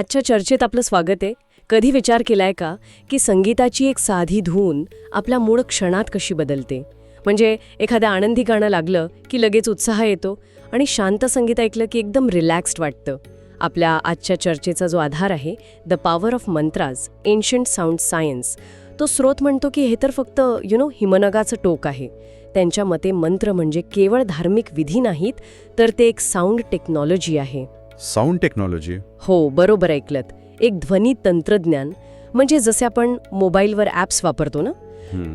आजच्या चर्चेत आपलं स्वागत आहे. कधी विचार केलाय का की संगीताची एक साधी धून आपल्या मूळ क्षणात कशी बदलते? म्हणजे एखादं आनंदी गाणं लागलं की लगेच उत्साह येतो आणि शांत संगीत ऐकलं की एकदम रिलॅक्स्ड वाटतं. आपल्या आजच्या चर्चेचा जो आधार आहे the power of mantras ancient sound science तो स्रोत म्हणतो की हे तर फक्त यु नो हिमनगाचं टोक आहे. त्यांच्या मते मंत्र म्हणजे केवळ धार्मिक विधी नाहीत तर ते एक साऊंड टेक्नॉलॉजी आहे. Sound technology. हो बरोबर ऐकलत. एक ध्वनी तंत्रज्ञान म्हणजे जसे आपण मोबाईलवर ॲप्स वापरतो ना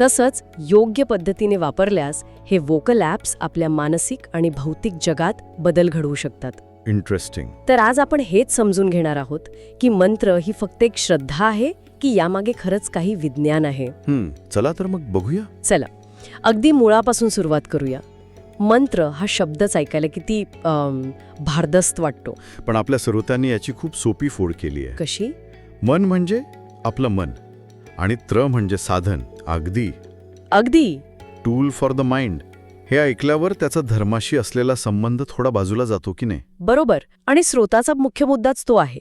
तसंच योग्य पद्धतीने वापरल्यास हे वोकल ॲप्स आपल्या मानसिक आणि भौतिक जगात बदल घडवू शकतात. इंटरेस्टिंग तर आज आपण हेच समजून घेणार आहोत की मंत्र ही फक्त एक श्रद्धा आहे की यामागे खरंच काही विज्ञान आहे. चला तर मग बघूया. चला. अगदी मुळापासून सुरुवात करूया. मंत्र हा शब्दच ऐकायला किती भारदस्त वाटतो. पण आपल्या श्रोत्यांनी याची खूप सोपी फोड केली आहे. कशी? मन म्हणजे आपलं मन आणि त्र म्हणजे साधन अगदी. अगदी? टूल फॉर द माइंड हे ऐकल्यावर त्याचा धर्माशी असलेला संबंध थोडा बाजूला जातो की नाही? बरोबर. आणि स्रोताचा मुख्य मुद्दाच तो आहे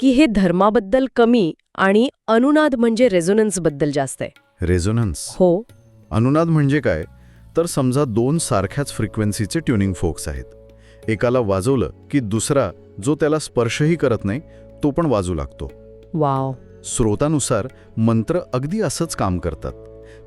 की हे धर्माबद्दल कमी आणि अनुनाद म्हणजे रेझोनन्सबद्दल जास्त आहे. रेझोनन्स. हो. अनुनाद म्हणजे काय? तर समजा दोन सारख्याच फ्रिक्वेन्सीचे ट्युनिंग फोक्स आहेत. एकाला वाजवलं की दुसरा जो त्याला स्पर्शही करत नाही तो पण वाजू लागतो. वाव. स्रोतानुसार मंत्र अगदी असंच काम करतात.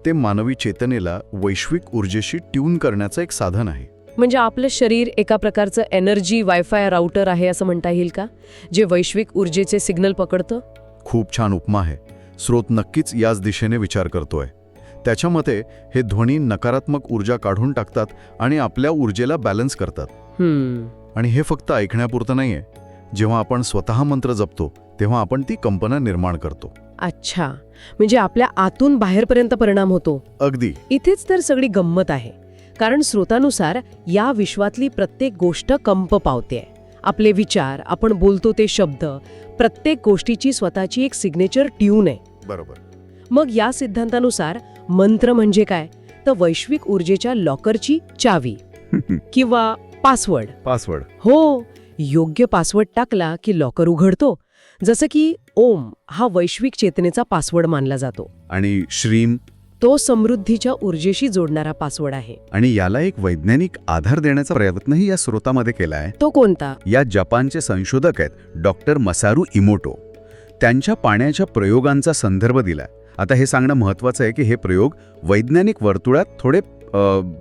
ते मानवी चेतनेला वैश्विक ऊर्जेशी ट्यून करण्याचं एक साधन आहे. म्हणजे आपलं शरीर एका प्रकारचं एनर्जी वायफाय राउटर आहे असं म्हणता येईल का? जे वैश्विक ऊर्जेचे सिग्नल पकडतं? खूप छान उपमा आहे. स्रोत नक्कीच याच दिशेने विचार करतोय. त्याच्या मते हे ध्वनी नकारात्मक ऊर्जा काढून टाकतात आणि आपल्या ऊर्जेला बॅलन्स करतात. आणि हे फक्त ऐकण्यापुरतं नाहीये. जेव्हा आपण स्वतः मंत्र जपतो तेव्हा आपण ती कंपना निर्माण करतो. अच्छा. म्हणजे आपल्या आतून बाहेरपर्यंत परिणाम होतो. अगदी. इथेच तर सगळी गंमत आहे. कारण स्रोतानुसार या विश्वातली प्रत्येक गोष्ट कंप पावते आपले विचार आपण बोलतो ते शब्द प्रत्येक गोष्टीची स्वतःची एक सिग्नेचर ट्यून आहे. बरोबर. मग या सिद्धांतानुसार मंत्र म्हणजे काय? तर वैश्विक ऊर्जेच्या लॉकरची चावी किंवा पासवर्ड. पासवर्ड. हो योग्य पासवर्ड टाकला की लॉकर उघडतो. जसं की ओम हा वैश्विक चेतनेचा पासवर्ड मानला जातो. आणि श्रीम? तो समृद्धीच्या ऊर्जेशी जोडणारा पासवर्ड आहे. आणि याला एक वैज्ञानिक आधार देण्याचा प्रयत्नही या स्रोतामध्ये केला आहे तो कोणता? या जपानचे संशोधक आहेत डॉक्टर मसारू इमोटो. त्यांच्या पाण्याच्या प्रयोगांचा संदर्भ दिलाय. आता हे सांगणं महत्वाचं आहे की हे प्रयोग वैज्ञानिक वर्तुळात थोडे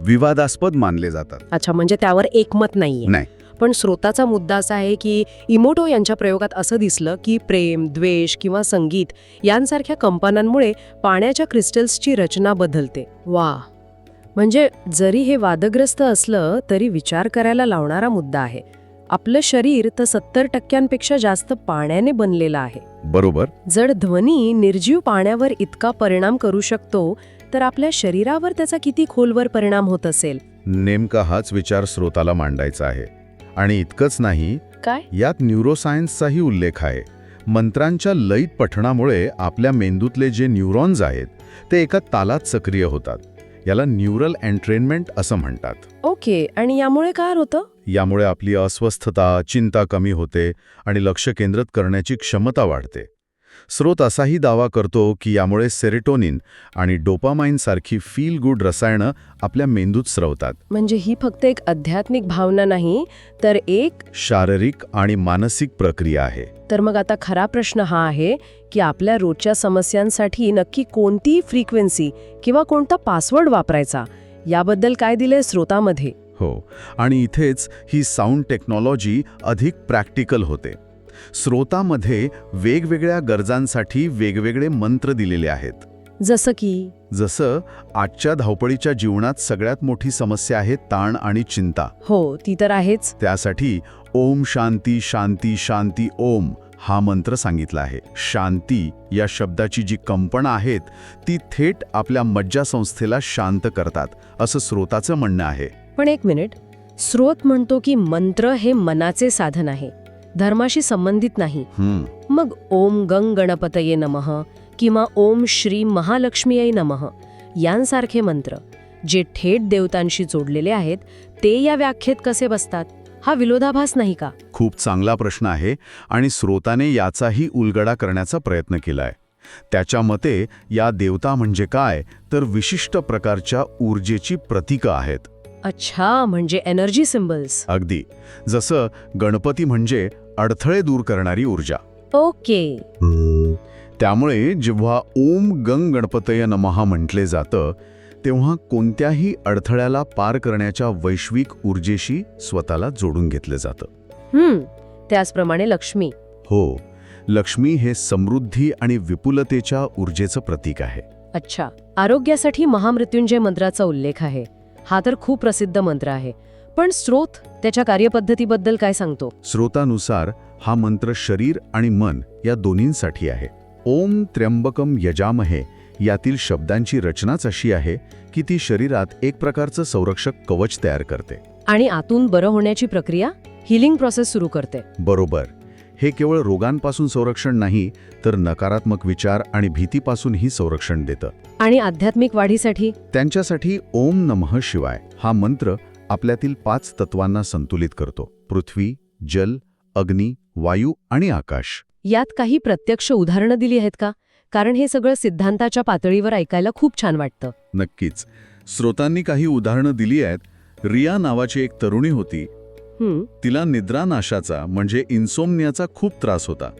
विवादास्पद मानले जातात. अच्छा म्हणजे त्यावर एकमत नाहीये. नाही. पण स्रोताचा मुद्दा असा आहे की इमोटो यांच्या प्रयोगात असं दिसलं की प्रेम द्वेष किंवा संगीत यांसारख्या कंपनांमुळे पाण्याच्या क्रिस्टल्सची रचना बदलते. वा! म्हणजे जरी हे वादग्रस्त असलं तरी विचार करायला लावणारा मुद्दा आहे. आपलं शरीर तर सत्तर टक्क्यांपेक्षा जास्त पाण्याने बनलेलं आहे. बरोबर. जर ध्वनी निर्जीव पाण्यावर इतका परिणाम करू शकतो तर आपल्या शरीरावर त्याचा किती खोलवर परिणाम होत असेल? नेमका हाच विचार स्रोताला मांडायचा आहे. आणि इतकंच नाही काय? यात न्यूरोसायन्सचाही उल्लेख आहे. मंत्रांच्या लयित पठणामुळे आपल्या मेंदूतले जे न्यूरॉन्स आहेत ते एका तालात सक्रिय होतात. याला न्यूरल एंट्रेनमेंट असं म्हणतात. ओके आणि यामुळे काय होतं? यामुळे आपली अस्वस्थता चिंता कमी होते आणि लक्ष केंद्रित करण्याची क्षमता वाढते. स्रोत असाही दावा करतो की यामुळे सेरेटोनिन आणि डोपामाइन सारखी फील गुड रसायनं आपल्या मेंदूत स्रवतात. म्हणजे ही फक्त एक आध्यात्मिक भावना नाही तर एक शारीरिक आणि मानसिक प्रक्रिया आहे. तर मग आता खरा प्रश्न हा आहे की आपल्या रोजच्या समस्यांसाठी नक्की कोणती फ्रिक्वेन्सी किंवा कोणता पासवर्ड वापरायचा? याबद्दल काय दिलंय स्रोतामध्ये? हो आणि इथेच ही साऊंड टेक्नॉलॉजी अधिक प्रॅक्टिकल होते. स्रोतामध्ये वेगवेगळ्या गरजांसाठी वेगवेगळे मंत्र दिलेले आहेत. जसं की? जसं आजच्या धावपळीच्या जीवनात सगळ्यात मोठी समस्या आहे ताण आणि चिंता. हो ती तर आहेच. त्यासाठी ओम शांती शांती शांती ओम हा मंत्र सांगितला आहे. शांती या शब्दाची जी कंपनं आहेत ती थेट आपल्या मज्जासंस्थेला शांत करतात असं स्रोताचं म्हणणं आहे. पण एक मिनिट. स्रोत म्हणतो की मंत्र हे मनाचे साधन आहे. धर्माशी संबंधित नाही. मग ओम गंग गणपतये नमः किंवा ओम श्री महालक्ष्मीयै नमः यांसारखे मंत्र जे थेट देवतांशी जोडलेले आहेत ते या व्याख्येत कसे बसतात? हा विरोधाभास नाही का? खूप चांगला प्रश्न आहे आणि स्रोताने याचाही उलगडा करण्याचा प्रयत्न केलाय. त्याच्या मते या देवता म्हणजे काय तर विशिष्ट प्रकारच्या ऊर्जेची प्रतीकं आहेत. अच्छा म्हणजे एनर्जी सिम्बल्स अगदी. जसं गणपती म्हणजे अडथळे दूर करणारी ऊर्जा. ओके. त्यामुळे जेव्हा ओम गंग गणपतय नमहा म्हटले जातं तेव्हा कोणत्याही अडथळ्याला पार करण्याच्या वैश्विक ऊर्जेशी स्वतःला जोडून घेतलं जातं. हम्म त्याचप्रमाणे लक्ष्मी. हो लक्ष्मी हे समृद्धी आणि विपुलतेच्या ऊर्जेचं प्रतीक आहे. अच्छा आरोग्यासाठी महामृत्युंजय मंत्राचा उल्लेख आहे. हा तर खूप प्रसिद्ध मंत्र आहे. पण स्रोत त्याच्या कार्यपद्धतीबद्दल काय सांगतो? स्रोतानुसार हा मंत्र शरीर आणि मन या दोन्हींसाठी आहे. ओम त्र्यंबकम यजामहे यातील शब्दांची रचनाच अशी आहे की ती शरीरात एक प्रकारचं संरक्षक कवच तयार करते. आणि आतून बरं होण्याची प्रक्रिया हिलिंग प्रोसेस सुरू करते. बरोबर. हे केवळ रोगांपासून संरक्षण नाही तर नकारात्मक विचार आणि भीतीपासूनही संरक्षण देतं. आणि आध्यात्मिक वाढीसाठी? त्यांच्यासाठी ओम नमः शिवाय हा मंत्र आपल्यातील पाच तत्वांना संतुलित करतो. पृथ्वी जल अग्नी वायू आणि आकाश. यात काही प्रत्यक्ष उदाहरणं दिली आहेत का? कारण हे सगळं सिद्धांताच्या पातळीवर ऐकायला खूप छान वाटतं. नक्कीच. स्रोतांनी काही उदाहरणं दिली आहेत. रिया नावाची एक तरुणी होती. तिला निद्रानाशाचा म्हणजे इन्सोमनियाचा खूप त्रास होता.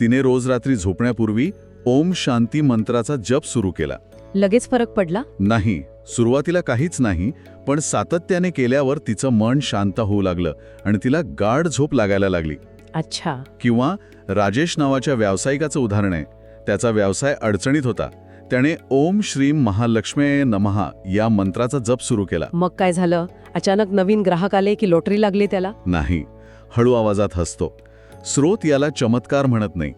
तिने रोज रात्री झोपण्यापूर्वी ओम शांती मंत्राचा जप सुरू केला. लगेच फरक पडला? नाही. सुरुवातीला काहीच नाही पण सातत्याने केल्यावर तिचं मन शांत होऊ लागलं आणि तिला गाढ झोप लागायला लागली. अच्छा. किंवा राजेश नावाच्या व्यावसायिकाचं उदाहरण आहे. त्याचा व्यवसाय अडचणीत होता. त्याने ओम श्रीम महालक्ष्मी नमहा या मंत्राचा जप सुरू केला. मग काय झालं? अचानक नवीन ग्राहक आले की लॉटरी लागली त्याला? नाही. हळू आवाजात हसतो. स्रोत याला चमत्कार म्हणत नाही.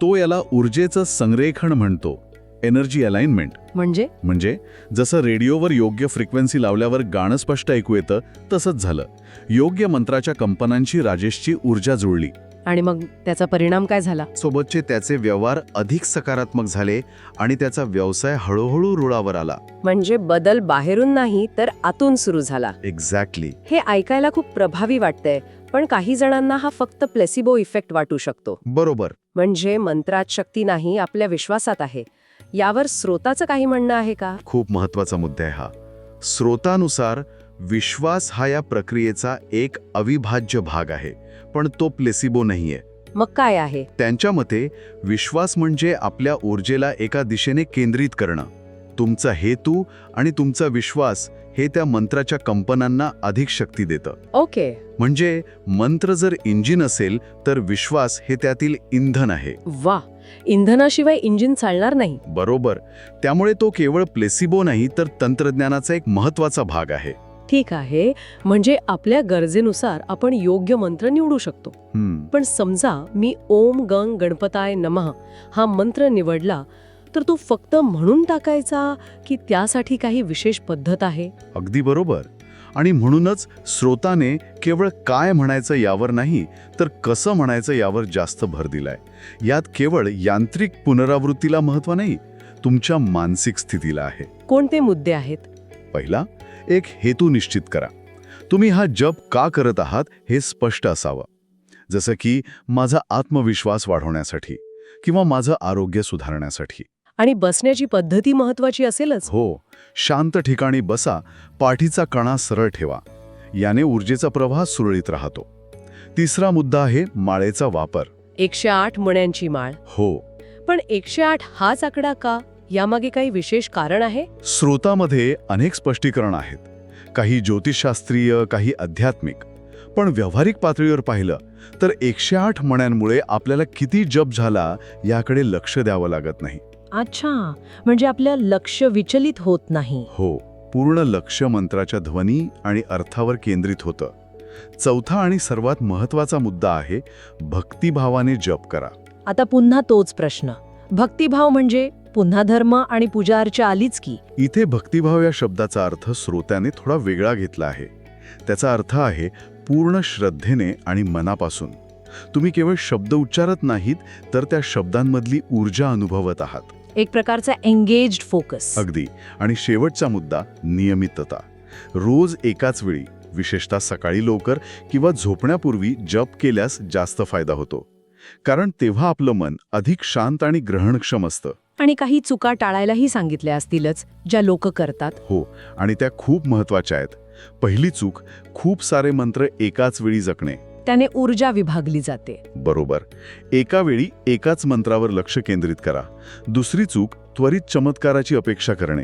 तो याला ऊर्जेचं संरेखन म्हणतो. Energy alignment. म्हणजे? म्हणजे जसं रेडिओवर योग्य फ्रिक्वेन्सी लावल्यावर गाणं स्पष्ट ऐकू येतं तसंच झालं. योग्य मंत्राच्या कंपनांची राजेशची ऊर्जा जुळली. आणि मग त्याचा परिणाम काय झाला? सोबतचे त्याचे व्यवहार अधिक सकारात्मक झाले आणि त्याचा व्यवसाय हळूहळू रुळावर आला. म्हणजे बदल बाहेरून नाही तर आतून सुरू झाला. एक्झॅक्टली हे ऐकायला खूप प्रभावी वाटतंय पण काही जणांना हा फक्त प्लेसिबो इफेक्ट वाटू शकतो. बरोबर. म्हणजे मंत्रात शक्ती नाही आपल्या विश्वासात आहे. यावर स्रोताचं काही म्हणणं आहे का? खूप महत्त्वाचा मुद्दा आहे हा. स्रोतानुसार विश्वास हा या प्रक्रियेचा एक अविभाज्य भाग आहे पण तो प्लेसिबो नाहीये. मग काय आहे? त्यांच्या मते विश्वास म्हणजे आपल्या ऊर्जेला एका दिशेने केंद्रित करणं. तुमचा हेतू आणि तुमचा विश्वास हे त्या मंत्राच्या कंपनांना अधिक शक्ती देतं. ओके. म्हणजे मंत्र जर इंजिन असेल तर विश्वास हे त्यातील इंधन आहे. वा इंधनाशिवाय इंजिन चालणार नाही. बरोबर. त्यामुळे तो केवळ प्लेसिबो नाही तर तंत्रज्ञानाचा एक महत्त्वाचा भाग आहे. ठीक आहे. म्हणजे आपल्या गरजेनुसार आपण योग्य मंत्र निवडू शकतो. पण समजा मी ओम गंग गणपताय नमः हा मंत्र निवडला तर तो फक्त म्हणून टाकायचा की त्यासाठी काही विशेष पद्धत आहे? अगदी बरोबर. आणि म्हणूनच स्रोताने केवळ काय म्हणायचं यावर नाही तर कसं म्हणायचं यावर जास्त भर दिलाय. यात केवळ यांत्रिक पुनरावृत्तीला महत्त्व नाही तुमच्या मानसिक स्थितीला आहे. कोणते मुद्दे आहेत? पहिला एक हेतू निश्चित करा. तुम्ही हा जप का करत आहात हे स्पष्ट असावं. जसं की माझा आत्मविश्वास वाढवण्यासाठी किंवा माझं आरोग्य सुधारण्यासाठी. आणि बसण्याची पद्धती महत्वाची असेलच. हो शांत ठिकाणी बसा पाठीचा कणा सरळ ठेवा. याने ऊर्जेचा प्रवाह सुरळीत राहतो. तिसरा मुद्दा आहे माळेचा वापर. एकशे आठ मण्यांची माळ. हो. पण एकशे आठ हाच आकडा का? यामागे काही विशेष कारण आहे? स्रोतामध्ये अनेक स्पष्टीकरण आहेत. काही ज्योतिषशास्त्रीय काही आध्यात्मिक. पण व्यावहारिक पातळीवर पाहिलं तर एकशे आठ मण्यांमुळे आपल्याला किती जप झाला याकडे लक्ष द्यावं लागत नाही. अच्छा म्हणजे आपल्या लक्ष विचलित होत नाही. हो पूर्ण लक्ष मंत्राच्या ध्वनी आणि अर्थावर केंद्रित होतं. चौथा आणि सर्वात महत्त्वाचा मुद्दा आहे भक्तिभावाने जप करा. आता पुन्हा तोच प्रश्न. भक्तिभाव म्हणजे पुन्हा धर्म आणि पूजा अर्चा आलीच की? इथे भक्तिभाव या शब्दाचा अर्थ श्रोत्याने थोडा वेगळा घेतला आहे. त्याचा अर्थ आहे पूर्ण श्रद्धेने आणि मनापासून. तुम्ही केवळ शब्द उच्चारत नाहीत तर त्या शब्दांमधली ऊर्जा अनुभवत आहात. एक प्रकारचा एंगेज्ड फोकस अगदी. आणि शेवटचा मुद्दा नियमितता. रोज एकाच वेळी विशेषतः सकाळी लवकर किंवा झोपण्यापूर्वी जप केल्यास जास्त फायदा होतो. कारण तेव्हा आपलं मन अधिक शांत आणि ग्रहणक्षम असतं. आणि काही चुका टाळायलाही सांगितल्या असतीलच ज्या लोक करतात. हो आणि त्या खूप महत्त्वाच्या आहेत. पहिली चूक खूप सारे मंत्र एकाच वेळी जगणे त्याने ऊर्जा विभागली जाते. बरोबर. एका वेळी एकाच मंत्रावर लक्ष केंद्रित करा. दुसरी चूक त्वरित चमत्काराची अपेक्षा करणे.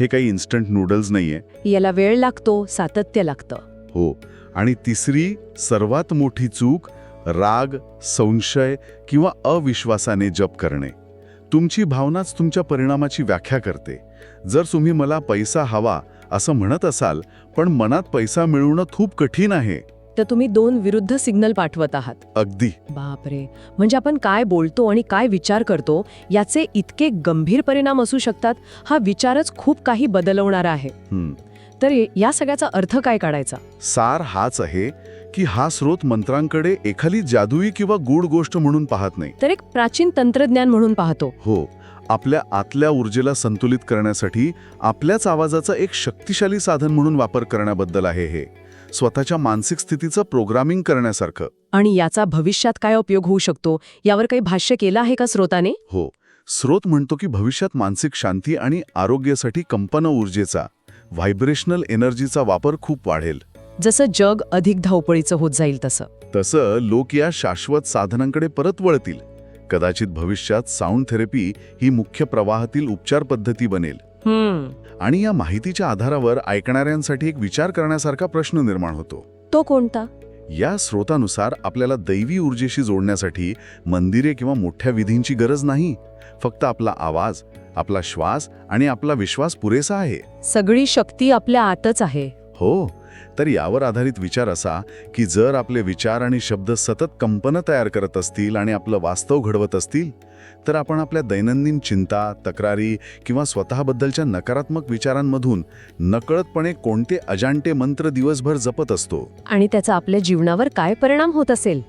हे काही इन्स्टंट नूडल्स नाहीये. याला वेळ लागतो सातत्य लागतं. हो. आणि तिसरी सर्वात मोठी चूक राग संशय किंवा अविश्वासाने जप करणे. तुमची भावनाच तुमच्या परिणामाची व्याख्या करते. जर तुम्ही मला पैसा हवा असं म्हणत असाल पण मनात पैसा मिळवणं खूप कठीण आहे. तर तुम्ही दोन विरुद्ध सिग्नल पाठवत आहात. अगदी. बापरे. म्हणजे आपण काय बोलतो आणि काय विचार करतो याचे इतके गंभीर परिणाम असू शकतात हा विचारच खूप काही बदलवणारा आहे. हं. तर या सगळ्याचा अर्थ काय काढायचा? सार हाच आहे की हा स्रोत मंत्रांकडे एखादी जादुई किंवा गूढ गोष्ट म्हणून पाहत नाही. तर एक प्राचीन तंत्रज्ञान म्हणून पाहतो. हो आपल्या आतल्या ऊर्जेला संतुलित करण्यासाठी आपल्याच आवाजाचा एक शक्तिशाली साधन म्हणून वापर करण्याबद्दल आहे हे. स्वतःच्या मानसिक स्थितीचं प्रोग्रामिंग करण्यासारखं. आणि याचा भविष्यात काय उपयोग होऊ शकतो? यावर काही भाष्य केलं आहे का स्रोताने? हो. स्रोत म्हणतो की भविष्यात मानसिक शांती आणि आरोग्यासाठी कंपन ऊर्जेचा व्हायब्रेशनल एनर्जीचा वापर खूप वाढेल. जसं जग अधिक धावपळीचं होत जाईल तसं. तसं लोक या शाश्वत साधनांकडे परत वळतील. कदाचित भविष्यात साऊंड थेरपी ही मुख्य प्रवाहातील उपचार पद्धती बनेल. आणि या माहितीच्या आधारावर ऐकणाऱ्यांसाठी एक विचार करण्यासारखा प्रश्न निर्माण होतो. तो कोणता? या स्रोतानुसार आपल्याला दैवी ऊर्जेशी जोडण्यासाठी मंदिरे किंवा मोठ्या विधींची गरज नाही. फक्त आपला आवाज आपला श्वास आणि आपला विश्वास पुरेसा आहे. सगळी शक्ती आपल्या आतच आहे. हो. तर यावर आधारित विचार असा की जर आपले विचार आणि शब्द सतत कंपनं तयार करत असतील आणि आपलं वास्तव घडवत असतील तर आपण आपल्या दैनंदिन चिंता तक्रारी किंवा स्वतःबद्दलच्या नकारात्मक विचारांमधून नकळतपणे कोणते अजाणते मंत्र दिवसभर जपत असतो? आणि त्याचा आपल्या जीवनावर काय परिणाम होत असेल?